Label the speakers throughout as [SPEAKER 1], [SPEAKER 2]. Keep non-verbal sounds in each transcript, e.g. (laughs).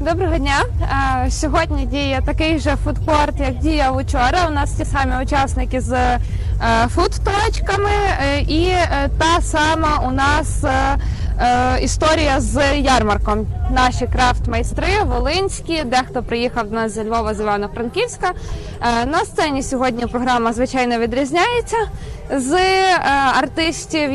[SPEAKER 1] Доброго дня. Сьогодні діє такий же фудкорт, як діяв учора. У нас ті самі учасники з е, фудточками, е, і е, та сама у нас історія з ярмарком. Наші крафт-майстри волинські, дехто приїхав до нас зі Львова, з Івано-Франківська. На сцені сьогодні програма звичайно відрізняється з артистів,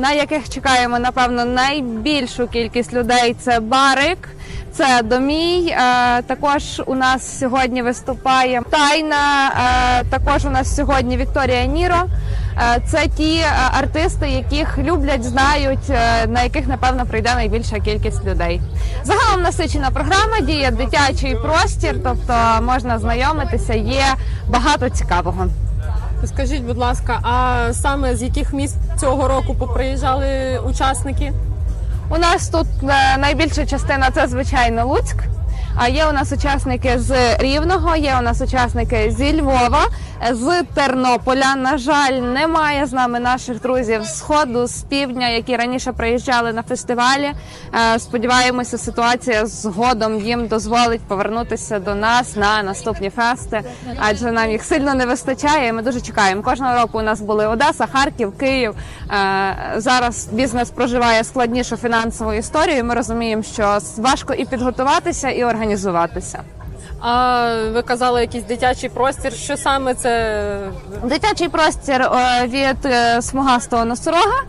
[SPEAKER 1] на яких чекаємо напевно найбільшу кількість людей. Це барик. Це домій. Е, також у нас сьогодні виступає тайна. Е, також у нас сьогодні Вікторія Ніро. Е, це ті артисти, яких люблять, знають, на яких напевно прийде найбільша кількість людей. Загалом насичена програма, діє дитячий простір, тобто можна знайомитися. Є багато цікавого.
[SPEAKER 2] Скажіть, будь ласка, а саме з яких міст цього року поприїжджали учасники?
[SPEAKER 1] У нас тут е, найбільша частина це звичайно Луцьк. А є у нас учасники з Рівного, є у нас учасники зі Львова, з Тернополя. На жаль, немає з нами наших друзів з сходу, з півдня, які раніше приїжджали на фестивалі. Е, Сподіваємося, ситуація згодом їм дозволить повернутися до нас на наступні фести, адже нам їх сильно не вистачає. Ми дуже чекаємо. Кожного року у нас були Одеса, Харків, Київ. Е, Зараз бізнес проживає складнішу фінансову історію. Ми розуміємо, що важко і підготуватися, і організуватися.
[SPEAKER 2] А ви казали якийсь дитячий простір. Що саме це?
[SPEAKER 1] Дитячий простір е, від е, смугастого носорога.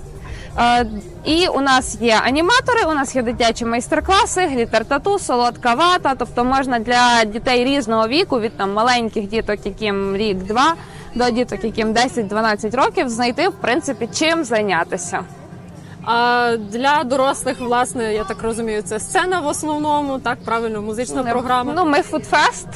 [SPEAKER 1] Е, І у нас є аніматори, у нас є дитячі майстер-класи, глітер тату, солодка вата. Тобто можна для дітей різного віку, від там маленьких діток, яким рік-два, до діток, яким 10-12 років, знайти в принципі чим зайнятися.
[SPEAKER 2] А для дорослих, власне, я так розумію, це сцена в основному, так правильно, музична програма.
[SPEAKER 1] Ну, ми фудфест.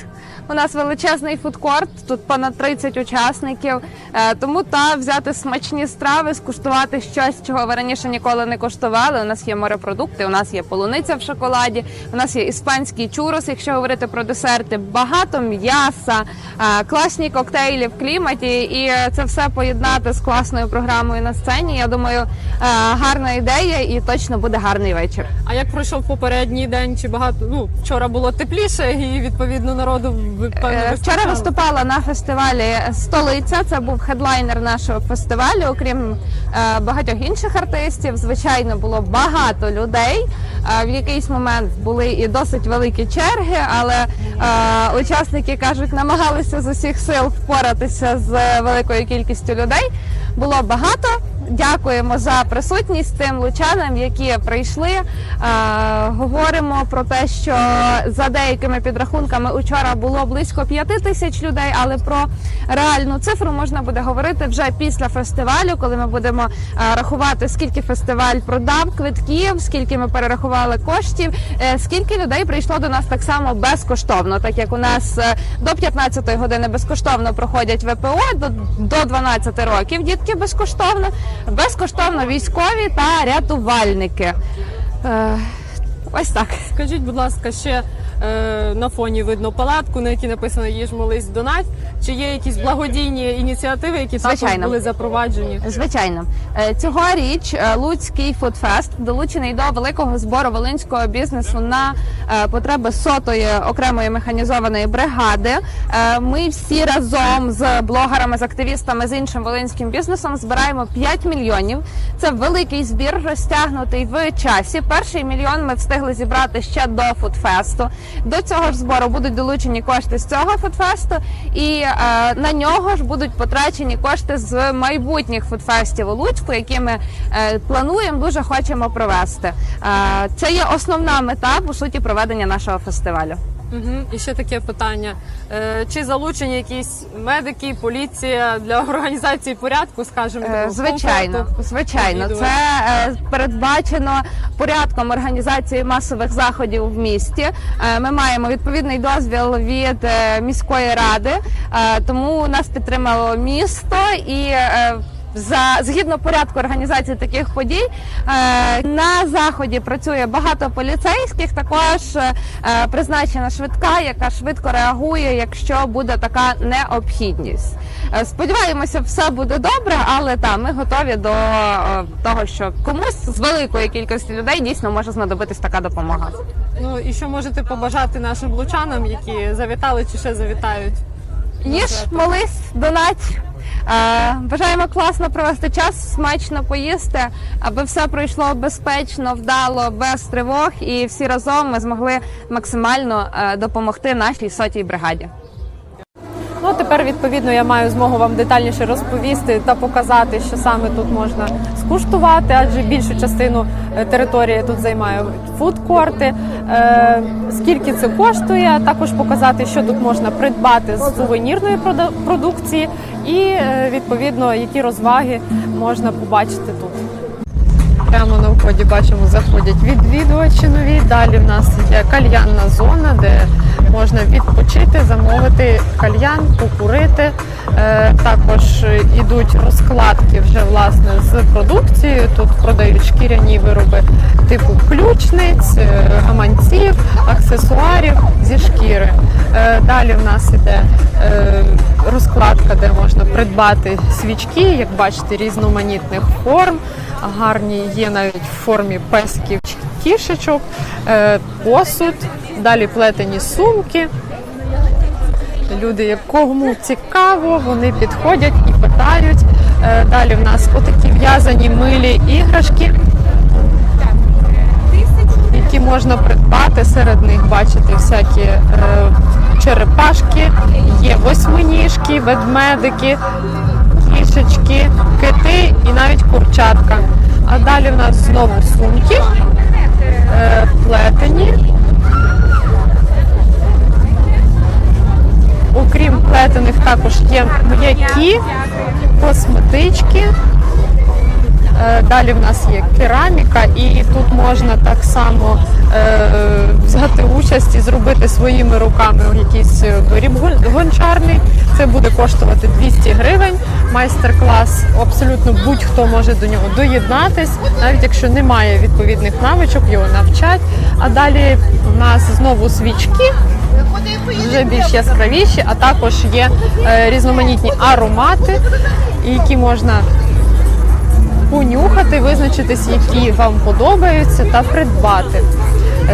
[SPEAKER 1] У нас величезний фудкорт, тут понад 30 учасників. Е, Тому та взяти смачні страви, скуштувати щось, чого ви раніше ніколи не коштували. У нас є морепродукти, у нас є полуниця в шоколаді, у нас є іспанський чурос, якщо говорити про десерти, багато м'яса, е, класні коктейлі в кліматі, і е, це все поєднати з класною програмою на сцені. Я думаю, гарна ідея і точно буде гарний вечір.
[SPEAKER 2] А як пройшов попередній день? Чи багато ну вчора було тепліше, і відповідно народу ви певно
[SPEAKER 1] Е, Вчора виступала на фестивалі Столиця. Це був хедлайнер нашого фестивалю. Окрім е, багатьох інших артистів, звичайно, було багато людей. Е, в якийсь момент були і досить великі черги, але е, учасники кажуть, намагалися з усіх сил впоратися з великою кількістю людей. Було багато. Дякуємо за присутність тим лучанам, які прийшли. Е, говоримо про те, що за деякими підрахунками учора було близько п'яти тисяч людей, але про реальну цифру можна буде говорити вже після фестивалю, коли ми будемо е, рахувати, скільки фестиваль продав квитків, скільки ми перерахували коштів, е, скільки людей прийшло до нас так само безкоштовно, так як у нас до 15 години безкоштовно проходять ВПО, до 12 років дітки безкоштовно, безкоштовно військові та рятувальники. Е, ось так.
[SPEAKER 2] Скажіть, будь ласка, ще на фоні видно палатку, на якій написано їж молись донать. Чи є якісь благодійні ініціативи, які також були запроваджені?
[SPEAKER 1] Звичайно, Е, цьогоріч е, Луцький фудфест долучений до великого збору волинського бізнесу на е, потреби сотої окремої механізованої бригади. Е, Ми всі разом з блогерами, з активістами, з іншим волинським бізнесом збираємо 5 мільйонів. Це великий збір, розтягнутий в часі. Перший мільйон ми встигли зібрати ще до фудфесту. До цього ж збору будуть долучені кошти з цього фудфесту, і е, на нього ж будуть потрачені кошти з майбутніх фудфестів у Луцьку, які ми е, плануємо, дуже хочемо провести. Е, це є основна мета по суті проведення нашого фестивалю.
[SPEAKER 2] Угу. І ще таке питання: е, чи залучені якісь медики, поліція для (laughs) організації порядку, скажімо,
[SPEAKER 1] Е,
[SPEAKER 2] такого
[SPEAKER 1] Звичайно,
[SPEAKER 2] комфорту?
[SPEAKER 1] звичайно, це е, передбачено порядком організації масових заходів в місті. Е, Ми маємо відповідний дозвіл від е, міської ради, е, тому нас підтримало місто і. е, за згідно порядку організації таких подій е, на заході працює багато поліцейських. Також е, призначена швидка, яка швидко реагує, якщо буде така необхідність. Е, Сподіваємося, все буде добре, але та ми готові до того, що комусь з великої кількості людей дійсно може знадобитись така допомога.
[SPEAKER 2] Ну і що можете побажати нашим лучанам, які завітали чи ще завітають?
[SPEAKER 1] Їж, молись, донать. Е, Бажаємо класно провести час, смачно поїсти, аби все пройшло безпечно, вдало, без тривог, і всі разом ми змогли максимально е, допомогти нашій сотій бригаді.
[SPEAKER 2] Ну тепер відповідно я маю змогу вам детальніше розповісти та показати, що саме тут можна скуштувати, адже більшу частину е, території тут займають фудкорти. Е, скільки це коштує, також показати, що тут можна придбати з сувенірної продукції, і е, відповідно які розваги можна побачити тут. Прямо на вході бачимо, заходять відвідувачі нові. Далі в нас є кальянна зона, де можна відпочити, замовити кальян, покурити. Е, також ідуть розкладки вже власне з продукцією. Тут продають шкіряні вироби типу ключниць, е, гаманців, аксесуарів зі шкіри. Далі в нас іде розкладка, де можна придбати свічки, як бачите, різноманітних форм. Гарні є навіть в формі песків кішечок, е, посуд, далі плетені сумки. Люди, якому цікаво, вони підходять і питають. Е, Далі в нас отакі в'язані милі іграшки, які можна придбати. Серед них бачите всякі е, черепашки, є восьминіжки, ведмедики, кішечки, кити і навіть курчатка. А далі в нас знову сумки, е, плетені. Окрім плетених, також є м'які, косметички. Е, Далі в нас є кераміка, і тут можна так само е, взяти участь і зробити своїми руками якийсь виріб гончарний. Це буде коштувати 200 гривень. Майстер-клас абсолютно будь-хто може до нього доєднатись, навіть якщо немає відповідних навичок, його навчать. А далі в нас знову свічки вже більш яскравіші, а також є е, різноманітні аромати, які можна понюхати, визначитись, які вам подобаються, та придбати.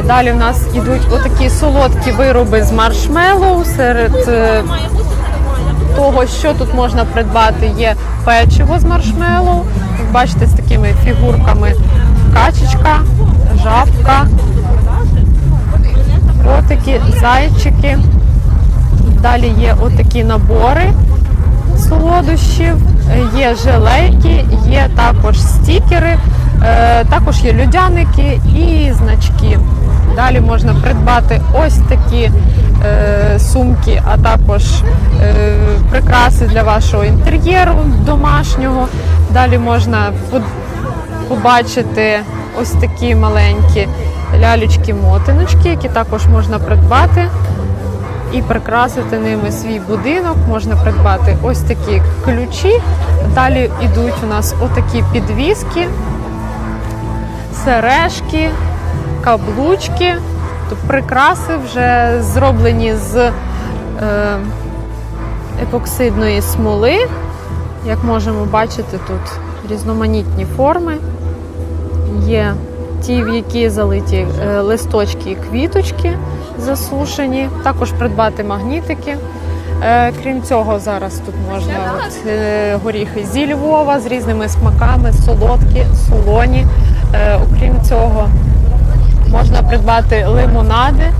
[SPEAKER 2] Далі в нас ідуть отакі солодкі вироби з маршмеллоу. Серед е, того, що тут можна придбати, є печиво з маршмеллоу. Як бачите, з такими фігурками качечка, жабка, котики, зайчики. Далі є отакі набори солодощів, є желейки, є також стікери, е, також є людяники і значки. Далі можна придбати ось такі е, сумки, а також е, прикраси для вашого інтер'єру домашнього. Далі можна побачити ось такі маленькі лялечки-мотиночки, які також можна придбати і прикрасити ними свій будинок. Можна придбати ось такі ключі. Далі йдуть у нас отакі підвіски, сережки, каблучки. Тобто прикраси вже зроблені з е, епоксидної смоли. Як можемо бачити, тут різноманітні форми. Є ті, в які залиті е, листочки і квіточки засушені, також придбати магнітики. Е, Крім цього, зараз тут можна от, е, горіхи зі Львова з різними смаками, солодкі, солоні. Е, Окрім цього, можна придбати лимонади.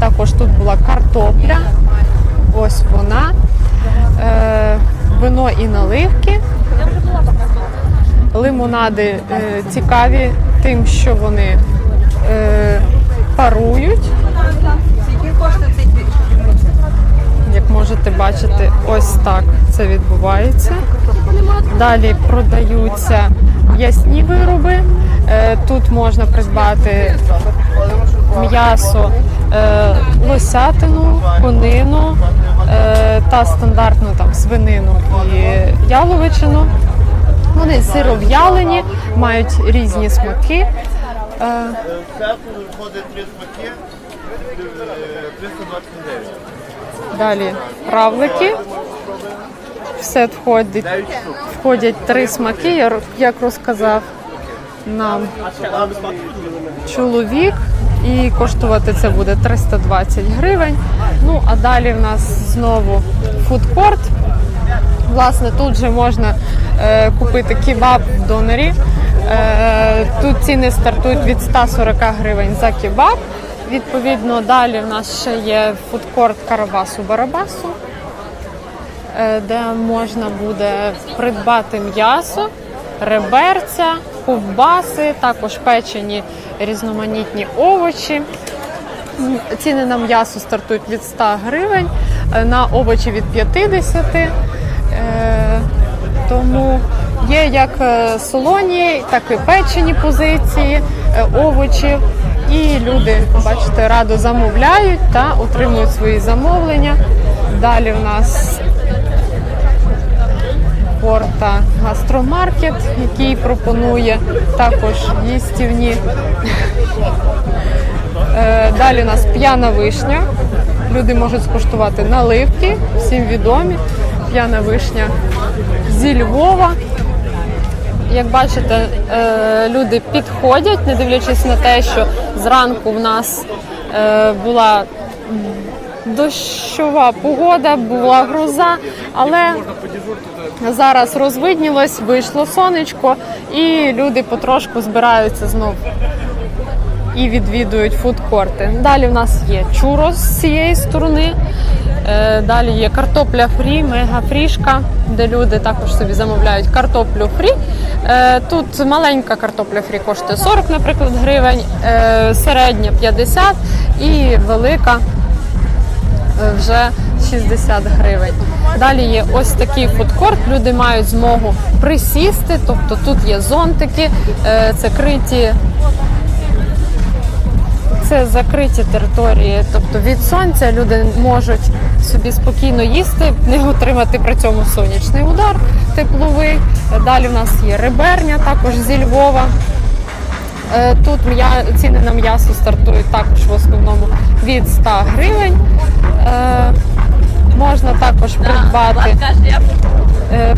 [SPEAKER 2] Також тут була картопля. Ось вона. Вино і наливки. Лимонади цікаві тим, що вони е, парують. Як можете бачити, ось так це відбувається. Далі продаються м'ясні вироби. Е, Тут можна придбати м'ясо, е, лосятину, конину е, та стандартну там свинину і яловичину. Вони сиров'ялені, мають різні смаки. Е,
[SPEAKER 3] В виходить три смаки, 329.
[SPEAKER 2] Далі равлики. В сет входить, входять три смаки, як розказав нам чоловік. І коштувати це буде 320 гривень. Ну а далі в нас знову фудкорт. Власне, тут же можна е, купити кебаб в донорі. Е, тут ціни стартують від 140 гривень за кебаб. Відповідно, далі в нас ще є фудкорт Карабасу Барабасу, е, де можна буде придбати м'ясо, реберця, ковбаси, також печені різноманітні овочі. Ціни на м'ясо стартують від 100 гривень, е, на овочі від 50. Е, Тому є як солоні, так і печені позиції овочів. І люди, бачите, радо замовляють та отримують свої замовлення. Далі в нас порта гастромаркет, який пропонує також їстівні Е, Далі у нас п'яна вишня. Люди можуть скуштувати наливки, всім відомі. П'яна вишня зі Львова. Як бачите, е, люди підходять, не дивлячись на те, що зранку в нас е, була дощова погода, була гроза, але зараз розвиднілось, вийшло сонечко, і люди потрошку збираються знов і відвідують фудкорти. Далі в нас є чурос з цієї сторони. Е, Далі є картопля фрі, мега фрішка, де люди також собі замовляють картоплю фрі. Е, Тут маленька картопля фрі коштує 40, наприклад, гривень, е, середня 50 і велика вже 60 гривень. Далі є ось такий фудкорт. Люди мають змогу присісти, тобто тут є зонтики, це криті це закриті території, тобто від сонця люди можуть собі спокійно їсти, не отримати при цьому сонячний удар тепловий. Далі в нас є реберня, також зі Львова. Е, Тут ціни на м'ясо стартують також в основному від 100 гривень. Е, Можна також придбати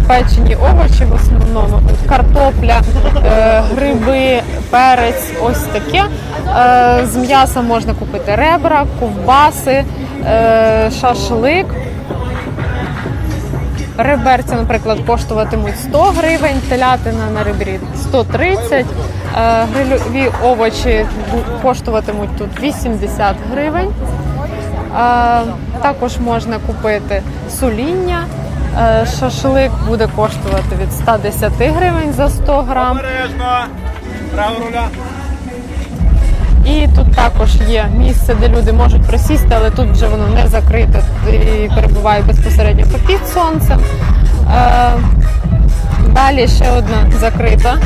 [SPEAKER 2] печені овочі в основному. Картопля, е, гриби, перець, ось таке. Е, З м'яса можна купити ребра, ковбаси, е, шашлик. Реберця, наприклад, коштуватимуть 100 гривень, телятина на ребрі 130, е, грильові овочі коштуватимуть тут 80 гривень. Е, Також можна купити соління. Е, Шашлик буде коштувати від 110 гривень за 100 грам.
[SPEAKER 3] Обережно! Право руля!
[SPEAKER 2] І тут також є місце, де люди можуть присісти, але тут вже воно не закрите і перебуває безпосередньо під сонцем. Е, Далі ще одна закрита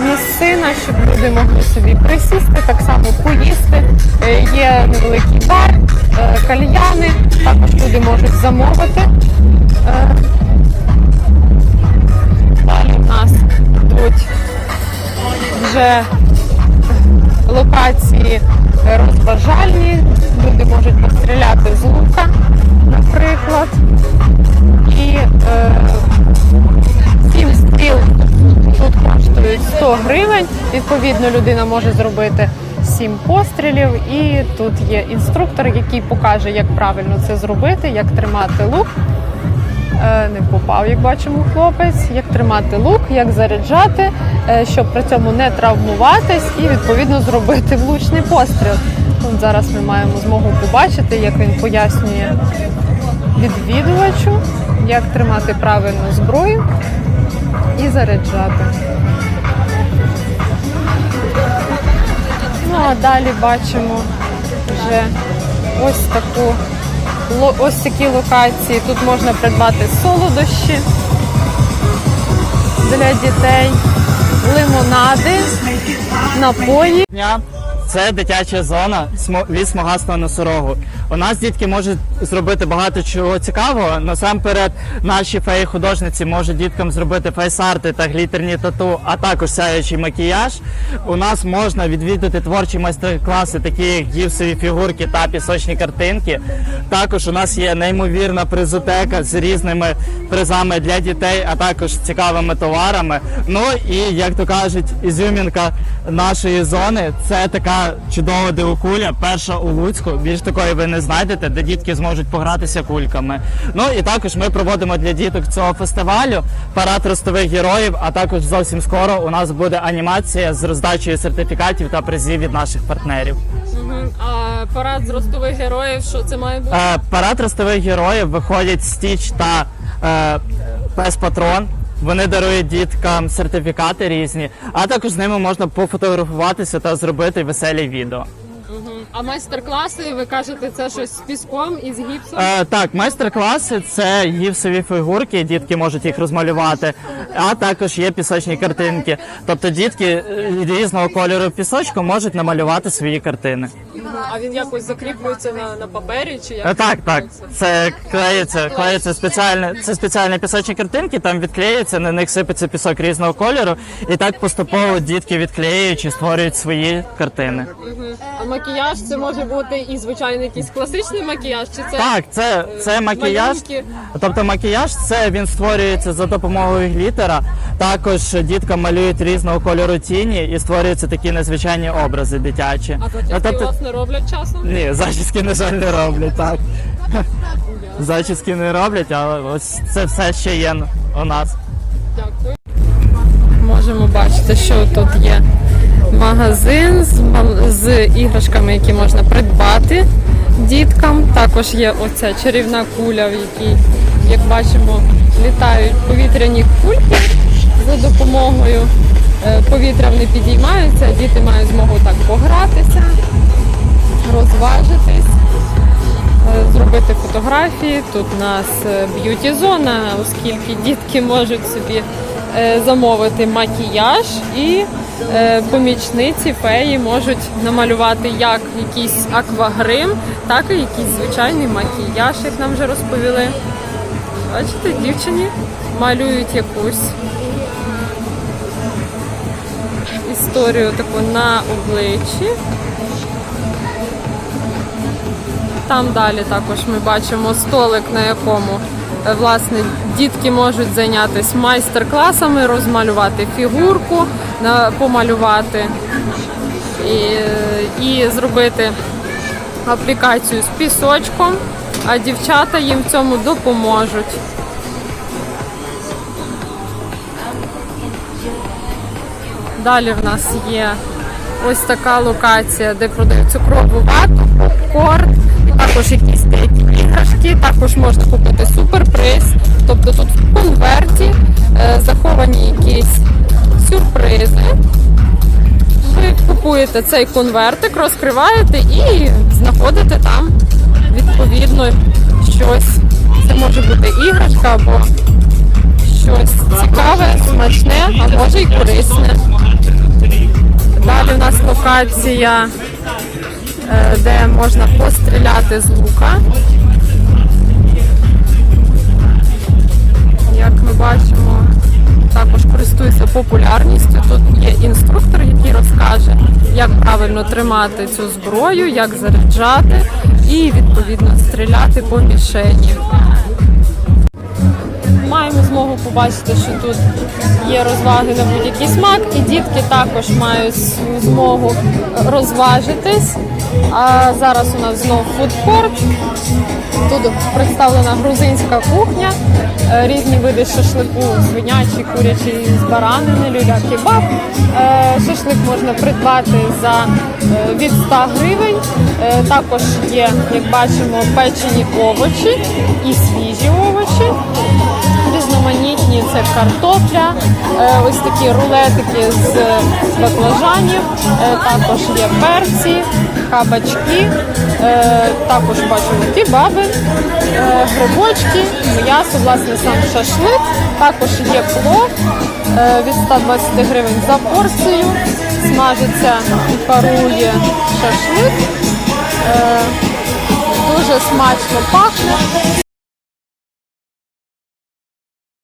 [SPEAKER 2] місцина, щоб люди могли собі присісти, так само поїсти. Е, Є невеликий бар, е, кальяни, також люди можуть замовити. Е, Далі в нас йдуть вже локації розважальні. Люди можуть постріляти з лука, наприклад. І е, сім стріл тут коштують 100 гривень. Відповідно, людина може зробити 7 пострілів. І тут є інструктор, який покаже, як правильно це зробити, як тримати лук. Е, Не попав, як бачимо, хлопець, як тримати лук, як заряджати, е, щоб при цьому не травмуватись і відповідно зробити влучний постріл. От зараз ми маємо змогу побачити, як він пояснює відвідувачу, як тримати правильну зброю і заряджати. Ну а далі бачимо вже ось таку ось такі локації. Тут можна придбати солодощі для дітей, лимонади, напої.
[SPEAKER 4] Це дитяча зона від смугастого носорогу. У нас дітки можуть зробити багато чого цікавого. Насамперед, наші феї-художниці можуть діткам зробити фейс-арти та глітерні тату, а також сяючий макіяж. У нас можна відвідати творчі майстер-класи, такі як гіпсові фігурки та пісочні картинки. Також у нас є неймовірна призотека з різними призами для дітей, а також цікавими товарами. Ну і як то кажуть, ізюмінка нашої зони це така чудова дивокуля, перша у Луцьку. Більш такої ви не знайдете, де дітки зможуть погратися кульками. Ну і також ми проводимо для діток цього фестивалю парад ростових героїв. А також зовсім скоро у нас буде анімація з роздачею сертифікатів та призів від наших партнерів.
[SPEAKER 2] А парад з ростових героїв, що це має бути?
[SPEAKER 4] Е, парад ростових героїв виходять Стіч та е, Пес Патрон. Вони дарують діткам сертифікати різні, а також з ними можна пофотографуватися та зробити веселі відео.
[SPEAKER 2] А майстер-класи, ви кажете, це щось з піском і з гіпсом?
[SPEAKER 4] Е, так, майстер-класи це гіпсові фігурки, дітки можуть їх розмалювати, а також є пісочні картинки. Тобто дітки е, різного кольору пісочку можуть намалювати свої картини.
[SPEAKER 2] А він якось закріплюється на, на папері чи
[SPEAKER 4] Е, Так, так. Це клеїться, клеїться спеціальне. Це спеціальні пісочні картинки, там відклеюється, на них сипеться пісок різного кольору, і так поступово дітки відклеюючи створюють свої картини.
[SPEAKER 2] А макіяж це може бути і звичайний якийсь класичний макіяж, чи це
[SPEAKER 4] Так, це, це макіяж.
[SPEAKER 2] малюнки?
[SPEAKER 4] Тобто макіяж це він створюється за допомогою глітера. Також дітка малюють різного кольору тіні і створюються такі незвичайні образи дитячі.
[SPEAKER 2] А
[SPEAKER 4] Ну,
[SPEAKER 2] зачіски
[SPEAKER 4] тобто-
[SPEAKER 2] у вас не роблять часом?
[SPEAKER 4] Ні, зачіски, на жаль, не роблять, так. Зачіски не роблять, але ось це все ще є у нас.
[SPEAKER 2] Дякую. Можемо бачити, що тут є магазин з, з іграшками, які можна придбати діткам. Також є оця чарівна куля, в якій, як бачимо, літають повітряні кульки за допомогою е, повітря вони підіймаються, діти мають змогу так погратися, розважитись. е, Зробити фотографії. Тут у нас е, б'юті-зона, оскільки дітки можуть собі е, замовити макіяж і помічниці феї можуть намалювати як якийсь аквагрим, так і якийсь звичайний макіяж, як нам вже розповіли. Бачите, дівчині малюють якусь історію таку на обличчі. Там далі також ми бачимо столик, на якому е, власне дітки можуть зайнятися майстер-класами, розмалювати фігурку, помалювати і, і зробити аплікацію з пісочком, а дівчата їм в цьому допоможуть. Далі в нас є ось така локація, де продають цукрову вату, попкорн, також якісь деякі іграшки, також можна купити суперприз. Тобто тут в конверті е, заховані якісь сюрпризи. Ви купуєте цей конвертик, розкриваєте і знаходите там відповідно щось. Це може бути іграшка або щось цікаве, смачне, а може й корисне. Далі у нас локація, де можна постріляти з лука. Як ми бачимо, також користується популярністю. Тут є інструктор, який розкаже, як правильно тримати цю зброю, як заряджати і відповідно стріляти по мішені. Маємо змогу побачити, що тут є розваги на будь-який смак, і дітки також мають змогу розважитись. А зараз у нас знов фудкорт. Тут представлена грузинська кухня, е, різні види шашлику, свинячий, курячий з баранини, люля кебаб. Е, Шашлик можна придбати за е, від 100 гривень. Також є, як бачимо, печені овочі і свіжі овочі різноманітні це картопля, ось такі рулетики з баклажанів, також є перці, кабачки, е, також бачимо кебаби, е, грибочки, м'ясо, власне, сам шашлик, також є плов е, від 120 гривень за порцію. смажиться і парує шашлик. Дуже смачно пахне.